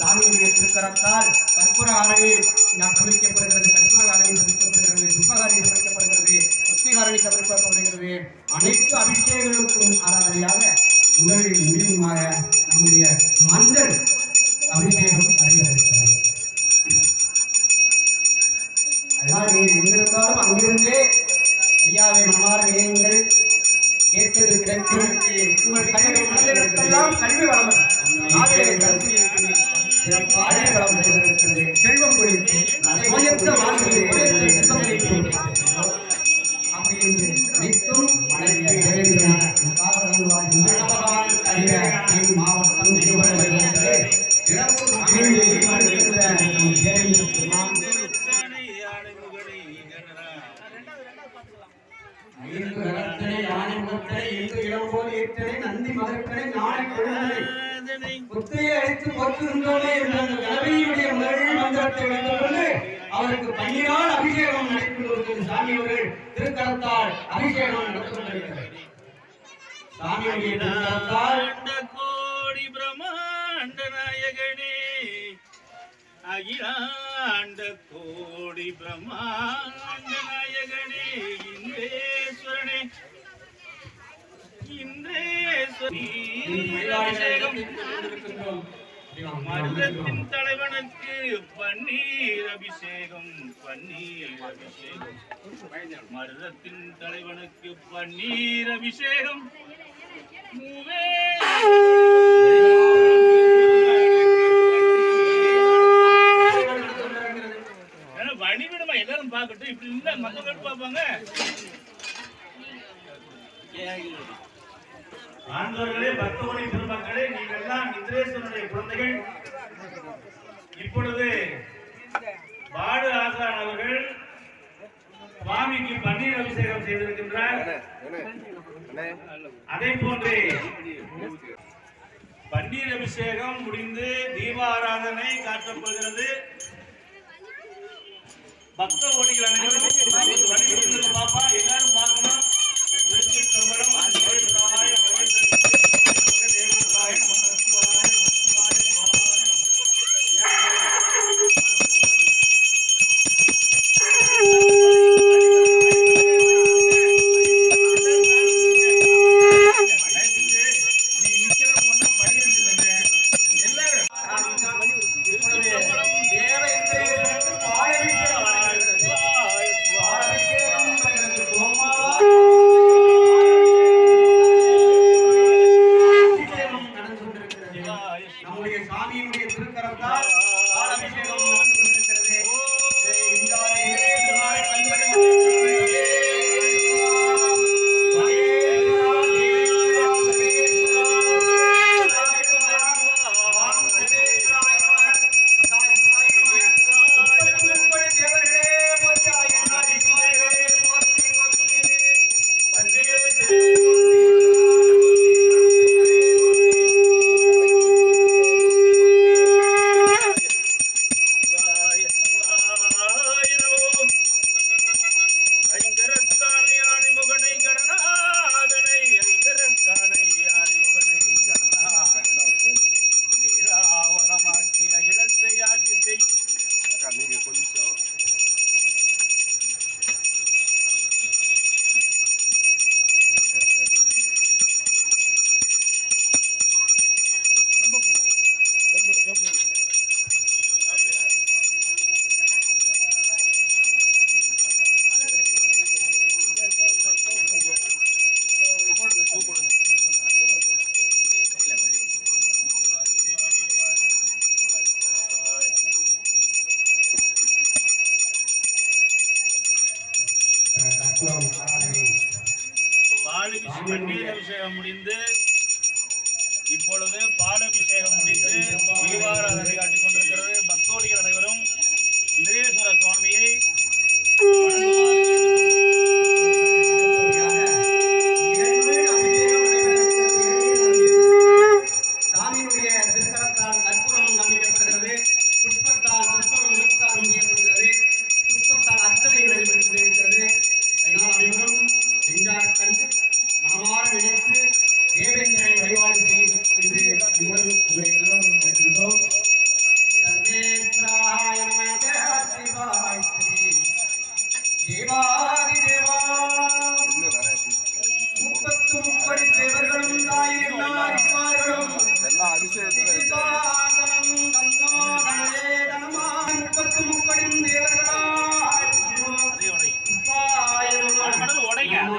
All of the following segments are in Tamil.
சாமியுடைய திருக்கரத்தால் கற்பூர ஆரணி நாம் சமைக்கப்படுகிறது கற்பூர ஆரணி சமைக்கப்படுகிறது புஷ்பகாரணி சமைக்கப்படுகிறது சக்திகாரணி சமைக்கப்படுகிறது. அனைத்து அபிஷேகங்களுக்கும் ஆராதனையாக முதலில் முடிவுமாக நம்முடைய மஞ்சள் அபிஷேகம் நடைபெறுகிறது அதனால் நீங்கள் எங்கிருந்தாலும் அங்கிருந்தே ஐயாவை மனமாற நினையுங்கள் கேட்டது கிடைக்கும் உங்கள் கல்வி மனிதர்களுக்கெல்லாம் கல்வி வளம் நாட்டிலே கருத்து செல்வம் கொழிக்கும் நோயற்ற வாழ்க்கை நோயற்ற அப்படி அனைத்தும் மாவட்டம் ஐந்து யானை ஏற்றனை நந்தி மகத்தனை நாளை கொழுந்தனை. புத்தையை அழைத்து போற்றுகின்றோமே என்ற அந்த கலவையுடைய முதல் மந்திரத்தை வைத்துக்கொண்டு அவருக்கு பன்னிரால் அபிஷேகம் நடைபெறுவது சாமி அவர்கள் திருக்கரத்தால் அபிஷேகம் நடத்தப்பட்டிருக்கிறது சாமியுடைய திருக்கரத்தால் அகிலாண்ட கோடி பிரம்மாண்ட நாயகனே அகிலாண்ட கோடி பிரம்மாண்ட நாயகனே அபிஷேகம் மருதத்தின் தலைவனுக்கு பன்னீர் அபிஷேகம் பன்னீர் அபிஷேகம். மருதத்தின் தலைவனுக்கு பன்னீர் அபிஷேகம். மூவே. வழிவிடுமா எல்லாரும் பார்க்கட்டும் இப்படி இருந்தா மக்கள் பார்ப்பாங்க. ஆண்டவர்களே பக்தமணி பெருமக்களே நீங்கள் எல்லாம் இந்திரேஸ்வரனுடைய குழந்தைகள். இப்பொழுது பாடு ஆசான் அவர்கள் சுவாமிக்கு பன்னீர் அபிஷேகம் செய்திருக்கின்றார். அதே போன்று பன்னீர் அபிஷேகம் முடிந்து தீபாராதனை காட்டப்படுகிறது பக்த ஓடிகள் அனைவரும் வழிபடுகிறது பாப்பா. எல்லாரும் பார்க்கணும். சாமியினுடைய திருக்கரத்தால் பாலாபிஷேகம் நடந்து புஷ்பம் நூற்றாலும் செய்யப்படுகிறது. புஷ்பத்தால் அர்ச்சனை நடைபெறுகிறது அதனால் அனைவரும் எங்கார் கண்டு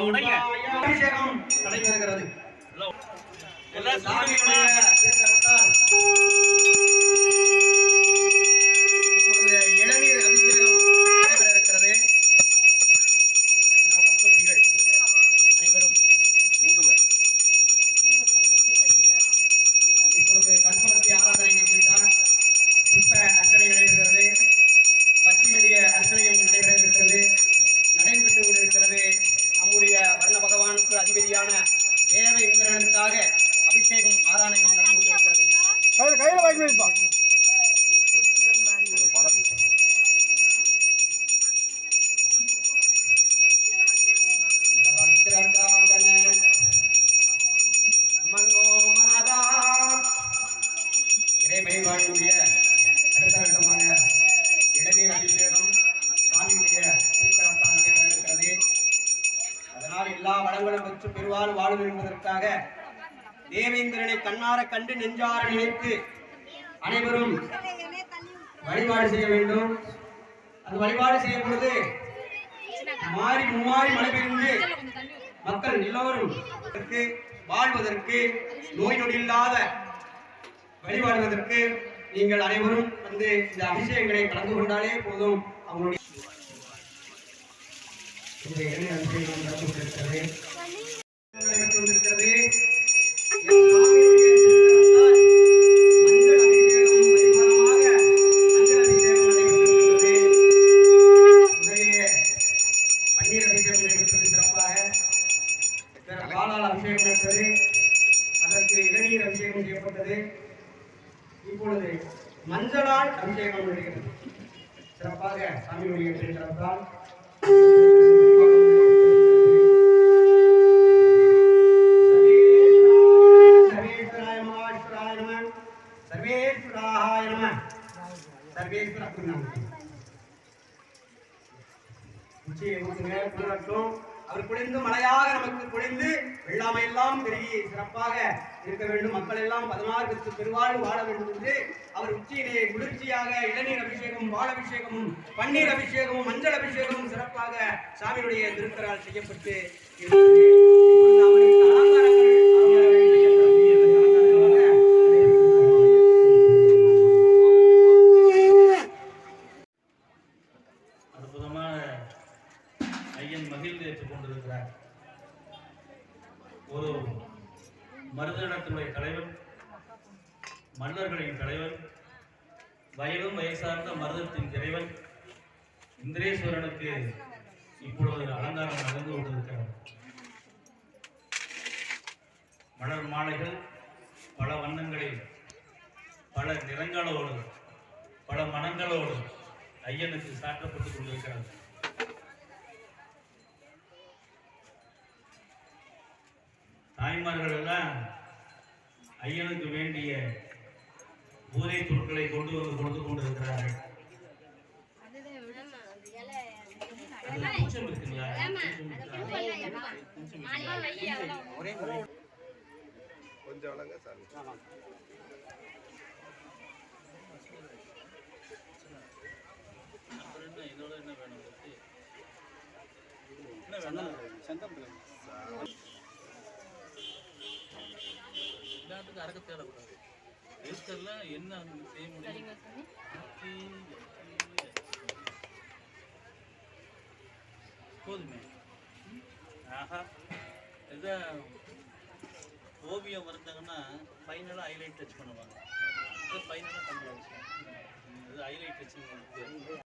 உடைய அபிஷேகம் நடைபெறுகிறது. எல்லாம் சாமியுடைய இளநீர் அபிஷேகம் சாமியுடைய திருக்கரத்தால் அதனால் எல்லா வளங்களும் பெற்று பெருவாறு வாழ்வு என்பதற்காக தேவேந்திரனை கண்ணார கண்டு நெஞ்சார நினைத்து அனைவரும் வழிபாடு செய்ய வேண்டும். அது வழிபாடு செய்யும் பொழுது மாறி மும்மாறி மழை பெய்ந்து மக்கள் எல்லோரும் வாழ்வதற்கு நோய் நொடி இல்லாத வழிபாடுவதற்கு நீங்கள் அனைவரும் வந்து இந்த அபிஷேகங்களை கலந்து கொண்டாலே போதும். அவங்களுடைய அதற்கு இளநீர் அபிஷேகம் செய்யப்பட்டது. இப்பொழுது மஞ்சளால் அபிஷேகம் நடைகிறது சிறப்பாக சாமி திருக்கரத்தால் சிறப்பால். மகாஸ்வராய நம சர்வேஸ்வர புண்ணாம அவர் குளிர்ந்து மழையாக நமக்கு குளிர்ந்து வெள்ளாமை எல்லாம் பெருகி சிறப்பாக இருக்க வேண்டும். மக்கள் எல்லாம் பதினாறு பெற்று பெருவாழ்வு வாழ வேண்டும் என்று அவர் உச்சியிலே குளிர்ச்சியாக இளநீர் அபிஷேகமும் பால் அபிஷேகமும் பன்னீர் அபிஷேகமும் மஞ்சள் அபிஷேகமும் சிறப்பாக சாமியுடைய திருத்தரால் செய்யப்பட்டு அற்புதமான ஐயன் மகிழ்ந்து ஏற்றுக் கொண்டிருக்கிறார் ஒரு மருதனத்தினுடைய தலைவர் மன்னர்களின் தலைவர் வயதும் வயசார்ந்த மருதத்தின் இறைவன் இந்திரேஸ்வரனுக்கு இப்பொழுது அலங்காரம் நடந்து கொண்டிருக்கிறது. மலர் மாலைகள் பல வண்ணங்களில் பல நிறங்களோடு பல மனங்களோடு ஐயனுக்கு சாற்றப்பட்டுக் கொண்டிருக்கிறது. தாய்மார்கள் எல்லாம் ஐயனுக்கு வேண்டிய பூரை பொருட்களை கொண்டு வந்து கொடுத்து கொண்டிருக்கிறார்கள்? கொஞ்சம் வளங்க சாமி. அப்புறம் என்ன இதோட என்ன வேணும்? என்ன வேணும்? எல்லாத்துக்கும் அறக்க தேவைப்படாது. வேஸ்டெல்லாம் என்ன செய்ய முடியும்? போதுமே. ஆஹா. இதான் ஓவியம் வரைஞ்சாங்கன்னா ஃபைனலாக ஹைலைட் டச் பண்ணுவாங்க. இது ஃபைனலாக பண்ணுவாங்க இது ஹைலைட் டச்